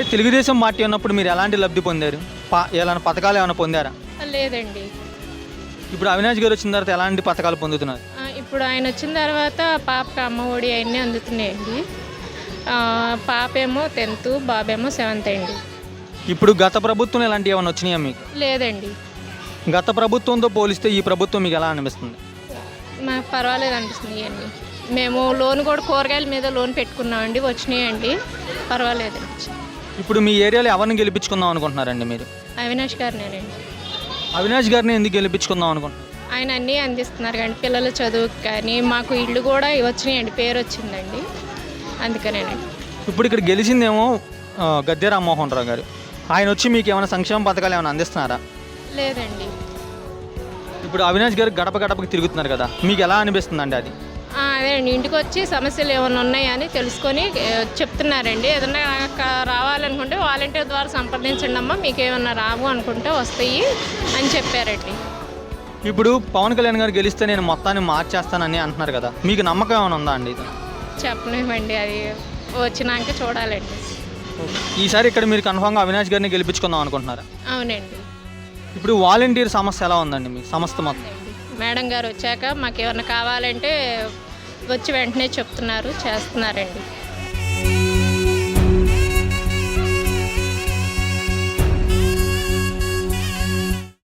అంటే తెలుగుదేశం పార్టీ ఉన్నప్పుడు మీరు ఎలాంటి లబ్ధి పొందారు? పా పథకాలు ఏమైనా పొందారా? లేదండి. ఇప్పుడు అవినాష్ గారు వచ్చిన తర్వాత ఎలాంటి పథకాలు పొందుతున్నారు? ఆ, ఇప్పుడు ఆయన వచ్చిన తర్వాత పాపకి అమ్మ ఒడి అవన్నీ అందుతున్నాయండి. ఆ, పాపేమో టెన్త్ బాబేమో సెవెంత్ అండి. ఇప్పుడు గత ప్రభుత్వం ఇలాంటివి ఏమైనా వచ్చినాయా మీకు? లేదండి. గత ప్రభుత్వంతో పోలిస్తే ఈ ప్రభుత్వం మీకు ఎలా అనిపిస్తుంది? మాకు పర్వాలేదు అనిపిస్తుంది ఇవన్నీ మేము లోన్ కూడా కూరగాయల మీద లోన్ పెట్టుకున్నామండి వచ్చినాయండి. పర్వాలేదు. అనిపించింది ఇప్పుడు మీ ఏరియాలో ఎవరిని గెలిపించుకుందాం అనుకుంటున్నారండి మీరు? అవినాష్ గారినేనండి. అవినాష్ గారిని ఎందుకు గెలిపించుకుందాం అనుకుంటున్నారు? ఆయన అన్నీ అందిస్తున్నారు కానీ పిల్లల చదువుకి కానీ మాకు ఇల్లు కూడా వచ్చినాయండి పేరు వచ్చిందండి. అందుకనేనండి. ఇప్పుడు ఇక్కడ గెలిచిందేమో గద్దె రామ్మోహన్ రావు గారు. ఆయన వచ్చి మీకు ఏమైనా సంక్షేమ పథకాలు ఏమైనా అందిస్తున్నారా? లేదండి. ఇప్పుడు అవినాష్ గారు గడప గడపకి తిరుగుతున్నారు కదా మీకు ఎలా అనిపిస్తుందండి అది? ఆ, అదే అండి ఇంటికి వచ్చి సమస్యలు ఏమైనా ఉన్నాయా అని తెలుసుకొని చెప్తున్నారండి. ఏదన్నా వాలంటీర్ ద్వారా సంప్రదించండి అమ్మా మీకు ఏమన్నా రావు అనుకుంటే వస్తాయి అని చెప్పారండి. ఇప్పుడు పవన్ కళ్యాణ్ గారు గెలిస్తే నేను మొత్తాన్ని మార్చేస్తానని అంటున్నారు కదా మీకు నమ్మకం ఏమైనా ఉందా అండి చెప్పలేమండి అది వచ్చినాక చూడాలండి. ఈసారి ఇక్కడ మీరు కన్ఫామ్గా అవినాష్ గారిని గెలిపించుకుందాం అనుకుంటున్నారా? అవునండి. ఇప్పుడు వాలంటీర్ సమస్య ఎలా ఉందండి మీ సంస్థ మొత్తం? మేడం గారు వచ్చాక మాకు ఏమన్నా కావాలంటే వచ్చి వెంటనే చెప్తున్నారు చేస్తున్నారండి.